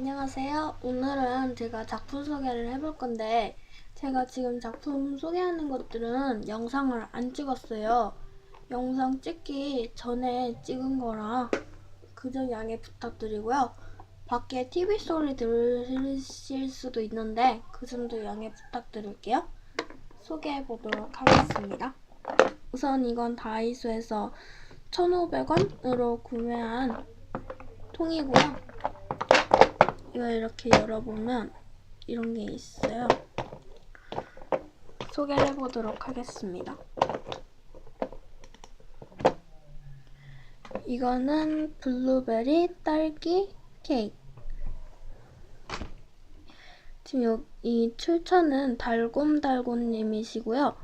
안녕하세요. 오늘은 제가 작품 소개를 해볼 건데, 제가 지금 작품 소개하는 것들은 영상을 안 찍었어요. 영상 찍기 전에 찍은 거라 그저 양해 부탁드리고요. 밖에 TV 소리 들으실 수도 있는데, 그 점도 양해 부탁드릴게요. 소개해 보도록 하겠습니다. 우선 이건 다이소에서 1,500원으로 구매한 통이고요. 이거 이렇게 열어보면 이런 게 있어요. 소개를 해보도록 하겠습니다. 이거는 블루베리 딸기 케이크. 지금 여기 이 출처는 달곰달곰님이시고요.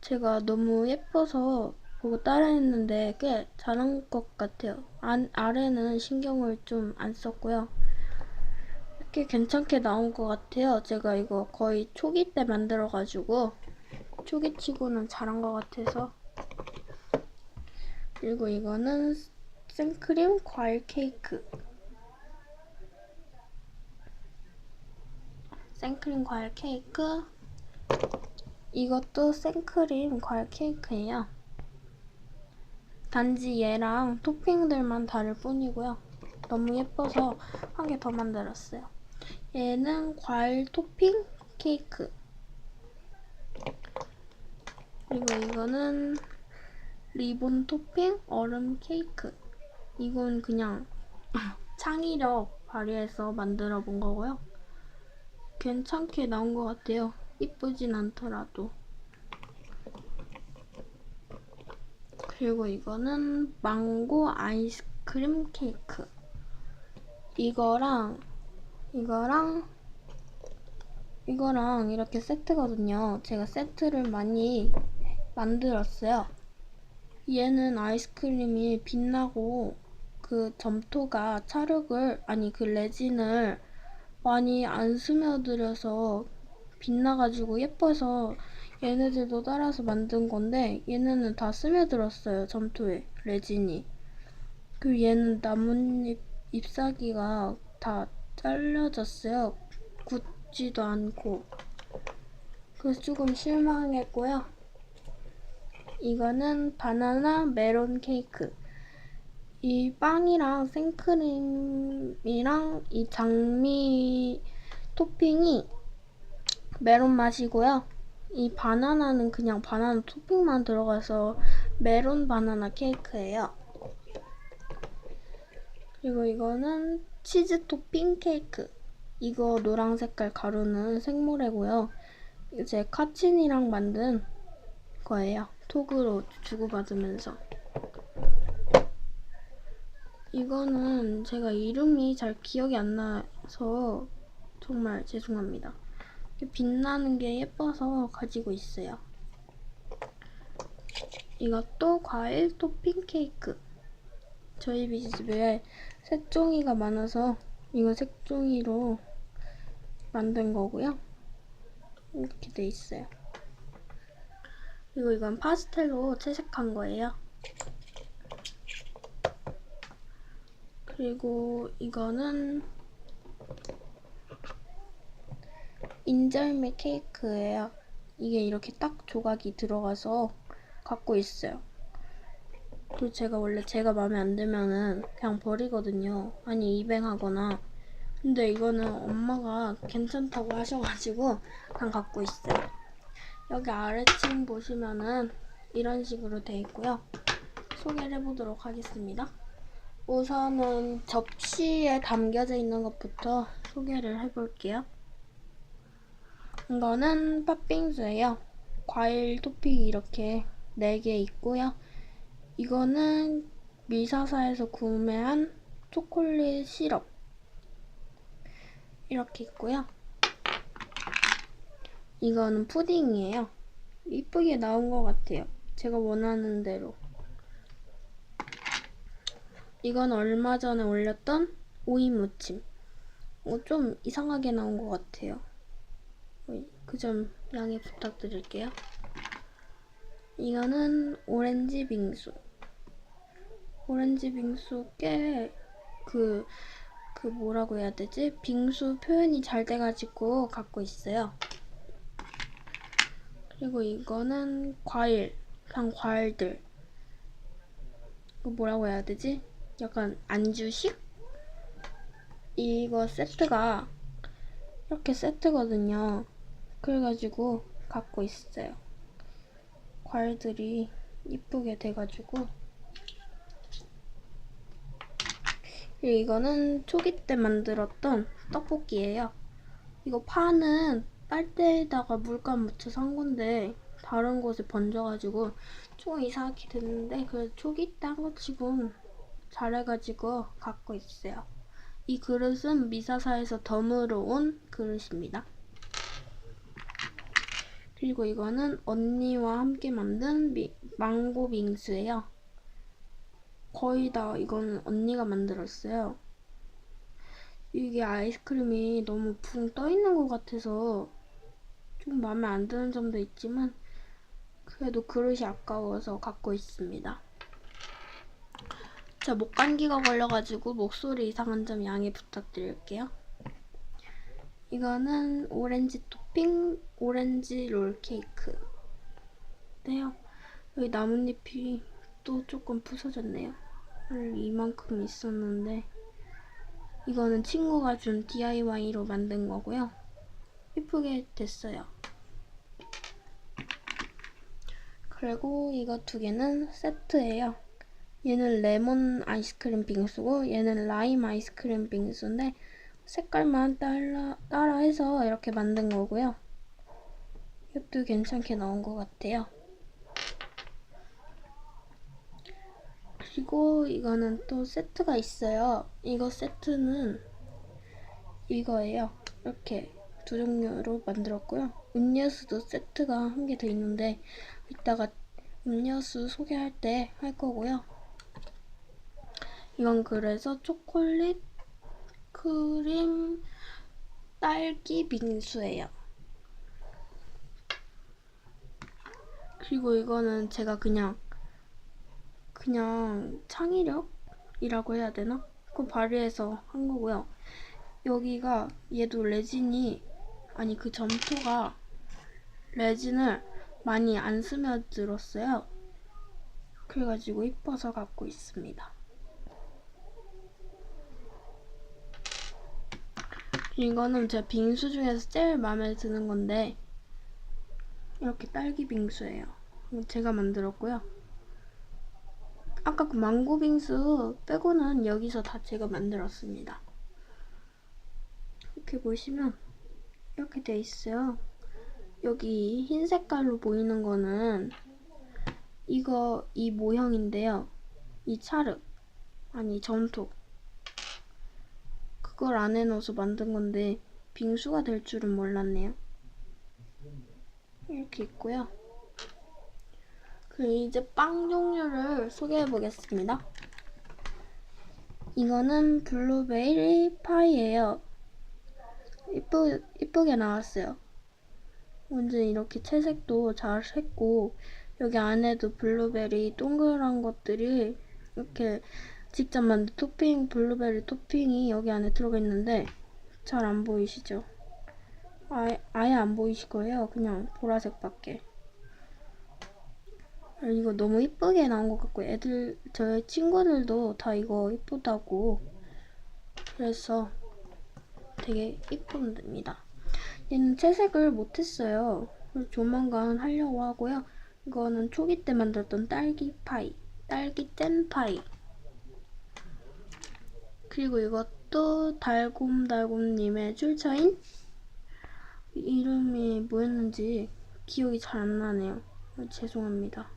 제가 너무 예뻐서 보고 따라했는데 꽤 잘한 것 같아요. 안, 아래는 신경을 좀 안 썼고요. 꽤 괜찮게 나온 것 같아요. 제가 이거 거의 초기 때 만들어가지고 초기치고는 잘한 것 같아서 그리고 이거는 생크림 과일 케이크 생크림 과일 케이크 이것도 생크림 과일 케이크예요. 단지 얘랑 토핑들만 다를 뿐이고요. 너무 예뻐서 한 개 더 만들었어요. 얘는 과일 토핑 케이크. 그리고 이거는 리본 토핑 얼음 케이크. 이건 그냥 창의력 발휘해서 만들어 본 거고요. 괜찮게 나온 것 같아요. 이쁘진 않더라도. 그리고 이거는 망고 아이스크림 케이크. 이거랑 이거랑 이거랑 이렇게 세트거든요. 제가 세트를 많이 만들었어요. 얘는 아이스크림이 빛나고 그 점토가 찰흙을 아니 그 레진을 많이 안 스며들여서 빛나가지고 예뻐서 얘네들도 따라서 만든 건데 얘네는 다 스며들었어요 점토에 레진이 그리고 얘는 나뭇잎 잎사귀가 다 잘려졌어요 굳지도 않고 그래서 조금 실망했고요 이거는 바나나 메론 케이크 이 빵이랑 생크림이랑 이 장미 토핑이 메론 맛이고요. 이 바나나는 그냥 바나나 토핑만 들어가서 메론 바나나 케이크예요. 그리고 이거는 치즈 토핑 케이크. 이거 노랑 색깔 가루는 생모래고요. 이제 카친이랑 만든 거예요. 톡으로 주고받으면서. 이거는 제가 이름이 잘 기억이 안 나서 정말 죄송합니다. 빛나는 게 예뻐서 가지고 있어요. 이것도 과일 토핑 케이크. 저희 집에 색종이가 많아서 이거 색종이로 만든 거고요. 이렇게 돼 있어요. 그리고 이건 파스텔로 채색한 거예요. 그리고 이거는 인절미 케이크예요. 이게 이렇게 딱 조각이 들어가서 갖고 있어요. 또 제가 원래 제가 마음에 안 들면은 그냥 버리거든요. 아니 입행하거나. 근데 이거는 엄마가 괜찮다고 하셔가지고 그냥 갖고 있어요. 여기 아래층 보시면은 이런 식으로 돼 있고요. 소개를 해보도록 하겠습니다. 우선은 접시에 담겨져 있는 것부터 소개를 해볼게요. 이거는 팥빙수예요. 과일 토핑이 이렇게 4개 있고요. 이거는 미사사에서 구매한 초콜릿 시럽 이렇게 있고요. 이거는 푸딩이에요. 이쁘게 나온 것 같아요. 제가 원하는 대로. 이건 얼마 전에 올렸던 오이 무침. 어, 좀 이상하게 나온 것 같아요. 그 점 양해 부탁드릴게요. 이거는 오렌지 빙수. 오렌지 빙수 꽤 그, 그그 뭐라고 해야 되지? 빙수 표현이 잘 돼가지고 갖고 있어요. 그리고 이거는 과일, 그냥 과일들. 그 뭐라고 해야 되지? 약간 안주식? 이거 세트가 이렇게 세트거든요. 그래가지고 갖고 있어요. 과일들이 이쁘게 돼가지고 그리고 이거는 초기 때 만들었던 떡볶이예요. 이거 파는 빨대에다가 물감 묻혀서 한 건데 다른 곳에 번져가지고 좀 이상하게 됐는데 그래도 초기 때 한 거 치곤 잘해가지고 갖고 있어요. 이 그릇은 미사사에서 덤으로 온 그릇입니다. 그리고 이거는 언니와 함께 만든 미, 망고 빙수예요. 거의 다 이거는 언니가 만들었어요. 이게 아이스크림이 너무 붕 떠 있는 것 같아서 좀 마음에 안 드는 점도 있지만 그래도 그릇이 아까워서 갖고 있습니다. 저 목감기가 걸려가지고 목소리 이상한 점 양해 부탁드릴게요. 이거는 오렌지 토핑 오렌지 롤 케이크. 네요. 여기 나뭇잎이 또 조금 부서졌네요. 원래 이만큼 있었는데 이거는 친구가 준 DIY로 만든 거고요. 예쁘게 됐어요. 그리고 이거 두 개는 세트예요. 얘는 레몬 아이스크림 빙수고 얘는 라임 아이스크림 빙수인데 색깔만 따라, 따라 해서 이렇게 만든 거고요. 이것도 괜찮게 나온 것 같아요. 그리고 이거는 또 세트가 있어요. 이거 세트는 이거예요. 이렇게 두 종류로 만들었고요. 음료수도 세트가 한 개 더 있는데 이따가 음료수 소개할 때 할 거고요. 이건 그래서 초콜릿 크림 딸기 빙수예요. 그리고 이거는 제가 그냥 그냥 창의력이라고 해야 되나? 그 발휘해서 한 거고요. 여기가 얘도 레진이 아니 그 점토가 레진을 많이 안 스며들었어요. 그래가지고 이뻐서 갖고 있습니다. 이거는 제 빙수 중에서 제일 마음에 드는 건데 이렇게 딸기 빙수예요. 제가 만들었고요. 아까 그 망고 빙수 빼고는 여기서 다 제가 만들었습니다. 이렇게 보시면 이렇게 돼 있어요. 여기 흰 색깔로 보이는 거는 이거 이 모형인데요. 이 찰흙 아니 점토 그걸 안에 넣어서 만든 건데 빙수가 될 줄은 몰랐네요. 이렇게 있고요. 그리고 이제 빵 종류를 소개해 보겠습니다. 이거는 블루베리 파이예요. 이쁘, 이쁘게 나왔어요. 완전 이렇게 채색도 잘 했고 여기 안에도 블루베리 동그란 것들이 이렇게 직접 만든 토핑 블루베리 토핑이 여기 안에 들어가 있는데 잘 안 보이시죠? 아예, 아예 안 보이실 거예요. 그냥 보라색밖에. 이거 너무 이쁘게 나온 것 같고 애들 저희 친구들도 다 이거 이쁘다고 그래서 되게 이쁩니다. 얘는 채색을 못했어요. 조만간 하려고 하고요. 이거는 초기 때 만들었던 딸기 파이, 딸기 잼 파이. 그리고 이것도 달곰달곰님의 출처인 이름이 뭐였는지 기억이 잘 안 나네요. 죄송합니다.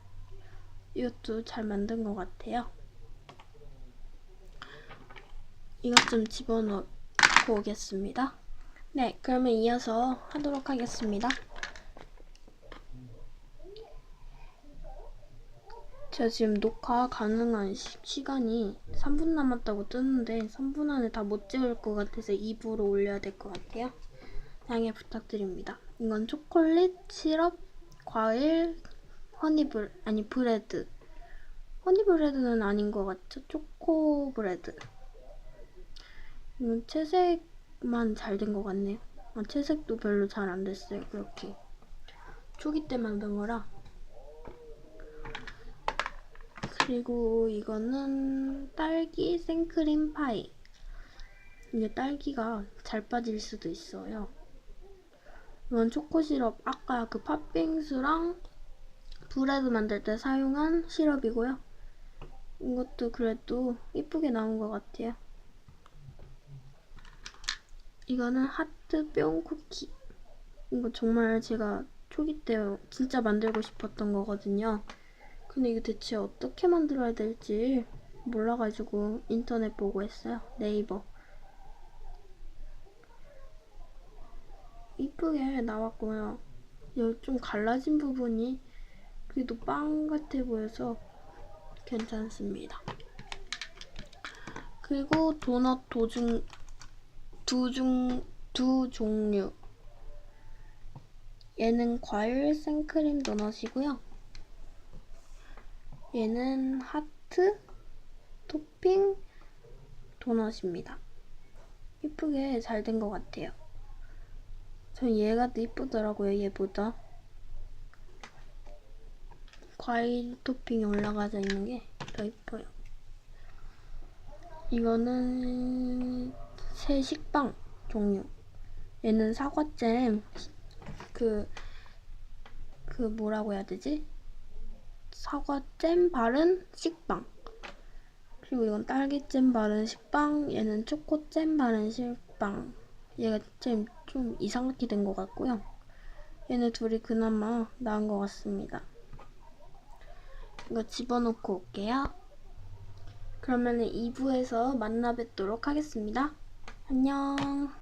이것도 잘 만든 것 같아요. 이것 좀 집어넣고 오겠습니다. 네, 그러면 이어서 하도록 하겠습니다. 제가 지금 녹화 가능한 시, 간이 3분 남았다고 뜨는데 3분 안에 다 못 찍을 것 같아서 2부로 올려야 될 것 같아요. 양해 부탁드립니다. 이건 초콜릿, 시럽, 과일, 허니블 아니 브레드. 허니브레드는 아닌 것 같죠? 초코브레드. 이건 채색만 잘 된 것 같네요. 아, 채색도 별로 잘 안 됐어요. 그렇게 초기 때 만든 거라. 그리고 이거는 딸기 생크림 파이. 이게 딸기가 잘 빠질 수도 있어요. 이건 초코 시럽 아까 그 팥빙수랑 브레드 만들 때 사용한 시럽이고요. 이것도 그래도 이쁘게 나온 것 같아요. 이거는 하트 뿅 쿠키. 이거 정말 제가 초기 때 진짜 만들고 싶었던 거거든요. 근데 이거 대체 어떻게 만들어야 될지 몰라가지고 인터넷 보고 했어요. 네이버. 이쁘게 나왔고요. 여기 좀 갈라진 부분이 그래도 빵 같아 보여서 괜찮습니다. 그리고 도넛 도중 두중 두 종류. 얘는 과일 생크림 도넛이고요. 얘는 하트 토핑 도넛입니다. 이쁘게 잘 된 것 같아요. 전 얘가 더 이쁘더라고요, 얘보다. 과일 토핑이 올라가져 있는 게 더 이뻐요. 이거는 새 식빵 종류. 얘는 사과잼, 그, 그 뭐라고 해야 되지? 사과잼 바른 식빵. 그리고 이건 딸기잼 바른 식빵, 얘는 초코잼 바른 식빵. 얘가 좀, 좀 이상하게 된 것 같고요. 얘네 둘이 그나마 나은 것 같습니다. 이거 집어넣고 올게요. 그러면 2부에서 만나 뵙도록 하겠습니다. 안녕.